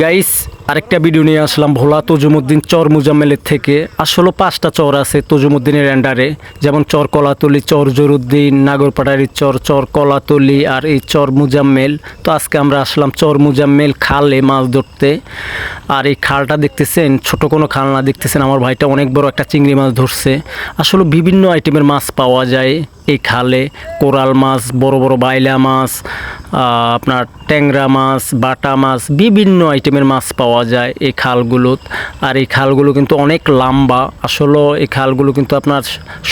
Guys আরেকটা video নিয়ে আসলাম ভোলা তজুমুদ্দিন চর মুজাম্মেলের থেকে। আসলে পাঁচটা চর আছে তজুমুদ্দিনের অ্যান্ডারে যেমন চর কলাতলি, চর জরুদ্দিন নাগরপাটারির চর চর কলাতলি আর এই চর মুজাম্মেল। তো আজকে আমরা আসলাম চর মুজাম্মেল খালে মাছ ধরতে। আর এই খালটা দেখতেছেন, ছোট কোনো খাল না, দেখতেছেন আমার ভাইটা অনেক বড় একটা চিংড়ি মাছ ধরছে। আসলে বিভিন্ন আইটেমের মাছ পাওয়া যায় এই খালে। কোরাল মাছ, বড় বড় বাইলা মাছ আপনার ট্যাংরা মাছ, বাটা মাছ, বিভিন্ন আইটেমের মাছ পাওয়া যায় এই খালগুলোত। আর এই খালগুলো কিন্তু অনেক লম্বা। আসলে এই খালগুলো কিন্তু আপনার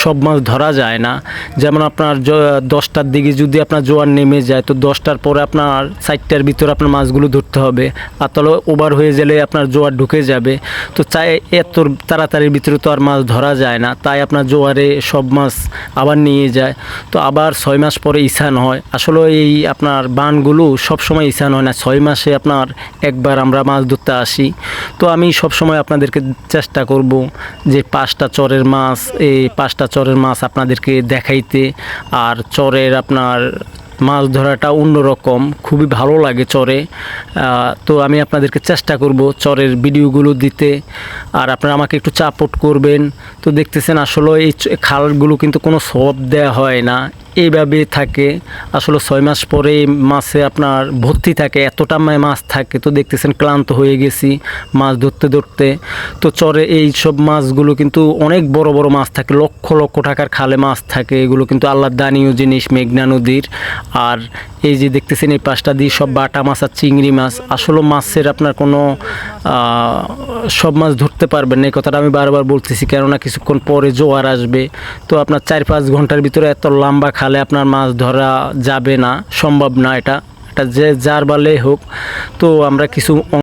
সব মাছ ধরা যায় না। যেমন আপনার দশটার দিকে যদি আপনার জোয়ার নেমে যায়, তো দশটার পরে আপনার চারটার ভিতরে আপনার মাছগুলো ধরতে হবে। আর তাহলে ওভার হয়ে গেলে আপনার জোয়ার ঢুকে যাবে। তো চাই এত তাড়াতাড়ির ভিতরে তো আর মাছ ধরা যায় না। তাই আপনার জোয়ারে সব মাছ আবার নিয়ে যায়। তো আবার ছয় মাস পরে ইসান হয়। আসলে এই আপনার বানগুলো সব সময় ইসান হয় না। ছয় মাসে আপনার একবার আমরা মাছ ধরতে আসি। তো আমি সব সময় আপনাদেরকে চেষ্টা করব যে পাঁচটা চরের মাছ, এই পাঁচটা চরের মাছ আপনাদেরকে দেখাইতে। আর চরের আপনার মাছ ধরাটা অন্যরকম, খুবই ভালো লাগে চরে। তো আমি আপনাদেরকে চেষ্টা করব চরের ভিডিওগুলো দিতে। আর আপনারা আমাকে একটু চাপোর্ট করবেন। তো দেখতেছেন আসলে এই খালগুলো কিন্তু কোনো সব দেওয়া হয় না। এইভাবে থাকে। আসলে ছয় মাস পরে মাছে আপনার ভর্তি থাকে, এতটা মাছ থাকে তো দেখতেছেন ক্লান্ত হয়ে গেছি মাছ ধরতে ধরতে। তো চরে এই সব মাছগুলো কিন্তু অনেক বড় বড় মাছ থাকে, লক্ষ লক্ষ টাকার খালে মাছ থাকে। এগুলো কিন্তু আল্লাহ দানীয় জিনিস, মেঘনা নদীর। আর এই যে দেখতেছেন এই পাঁচটা দিয়ে সব বাটা মাছ আর চিংড়ি মাছ, আসলে মাছের আপনার কোনো সব মাছ ধরতে পারবেন না, এই কথাটা আমি বারবার বলতেছি, কেননা কিছুক্ষণ পরে জোয়ার আসবে। তো আপনার চার পাঁচ ঘণ্টার ভিতরে এত লম্বা খালে আপনার মাছ ধরা যাবে না, সম্ভব না এটা। এটা যে যার বালে হোক। তো আমরা কিছু